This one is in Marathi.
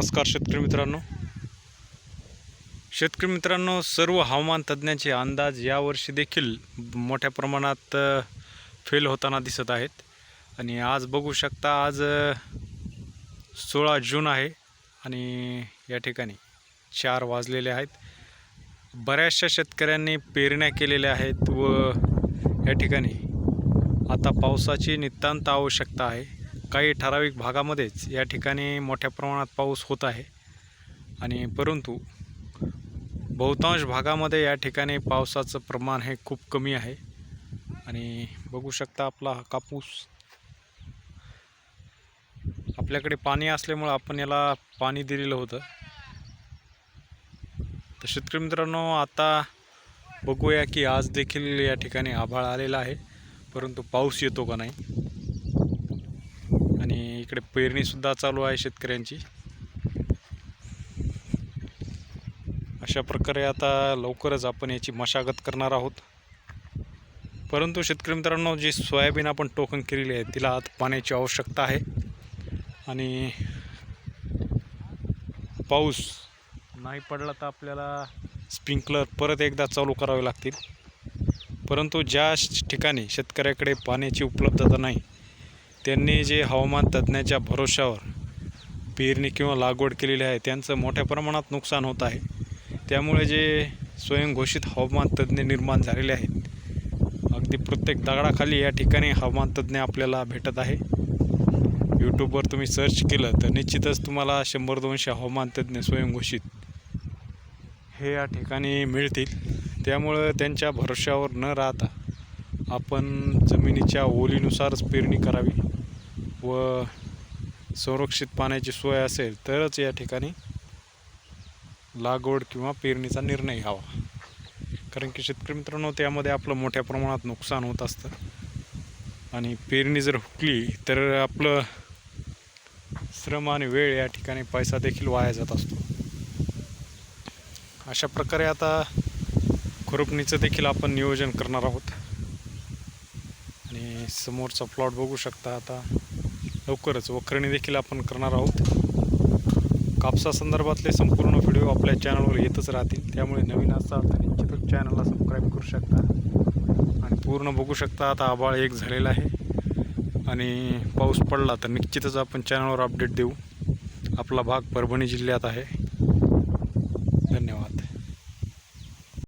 नमस्कार शेतकरी मित्रांनो. शेतकरी मित्रांनो सर्व हवामान तज्ज्ञांचे अंदाज यावर्षी देखील मोठ्या प्रमाणात फेल होताना दिसत आहेत. आणि आज बघू शकता आज सोळा जून आहे आणि या ठिकाणी चार वाजलेले आहेत. बऱ्याचशा शेतकऱ्यांनी पेरण्या केलेल्या आहेत व या ठिकाणी आता पावसाची नितांत आवश्यकता आहे. काही ठराविक भागामध्येच या ठिकाणी मोठ्या प्रमाणात पाऊस होत आहे. आणि परंतु बहुतांश भागामध्ये या ठिकाणी पावसाचं प्रमाण हे खूप कमी आहे. आणि बघू शकता आपला हा कापूस. आपल्याकडे पाणी असल्यामुळं आपण याला पाणी दिलेलं होतं. तर शेतकरी मित्रांनो आता बघूया की आज देखील या ठिकाणी आभाळ आलेला आहे. परंतु पाऊस येतो का नाही? इकडे पेरणीसुद्धा चालू आहे शेतकऱ्यांची. अशा प्रकारे आता लवकरच आपण याची मशागत करणार आहोत. परंतु शेतकरी मित्रांनो जी सोयाबीन आपण टोकन केलेली आहे तिला आता पाण्याची आवश्यकता आहे. आणि पाऊस नाही पडला तर आपल्याला स्प्रिंकलर परत एकदा चालू करावे लागतील. परंतु ज्या श- ठिकाणी शेतकऱ्याकडे पाण्याची उपलब्धता नाही त्यांनी जे हवामान तज्ज्ञाच्या भरोशावर पेरणी किंवा लागवड केलेली आहे त्यांचं मोठ्या प्रमाणात नुकसान होत आहे. त्यामुळे जे स्वयंघोषित हवामान तज्ज्ञ निर्माण झालेले आहेत अगदी प्रत्येक दगडाखाली या ठिकाणी हवामान तज्ज्ञ आपल्याला भेटत आहे. यूट्यूबवर तुम्ही सर्च केलं तर निश्चितच तुम्हाला शंभर दोनशे हवामान तज्ज्ञ स्वयंघोषित हे या ठिकाणी मिळतील. त्यामुळं त्यांच्या भरोश्यावर न राहता आपण जमिनीच्या ओलीनुसारच पेरणी करावी. व संरक्षित पाण्याची सोय असेल तरच या ठिकाणी लागवड किंवा पेरणीचा निर्णय घ्यावा. कारण की शेतकरी मित्रांनो त्यामध्ये आपलं मोठ्या प्रमाणात नुकसान होत असतं. आणि पेरणी जर हुकली तर आपलं श्रम आणि वेळ या ठिकाणी पैसा देखील वाया जात असतो. अशा प्रकारे आता खुरपणीचं देखील आपण नियोजन करणार आहोत. आणि समोरचा प्लॉट बघू शकता आता. लवकरच वखरणी देखील आपण करणार आहोत. कापसा संदर्भातले संपूर्ण व्हिडिओ आपल्या चॅनलवर येतच राहतील. त्यामुळे नवीन असाल तर निश्चितच चॅनलला सबस्क्राईब करू शकता. आणि पूर्ण बघू शकता. आता आबाळ एक झालेला आहे. आणि पाऊस पडला तर निश्चितच आपण चॅनलवर अपडेट देऊ. आपला भाग परभणी जिल्ह्यात आहे. धन्यवाद.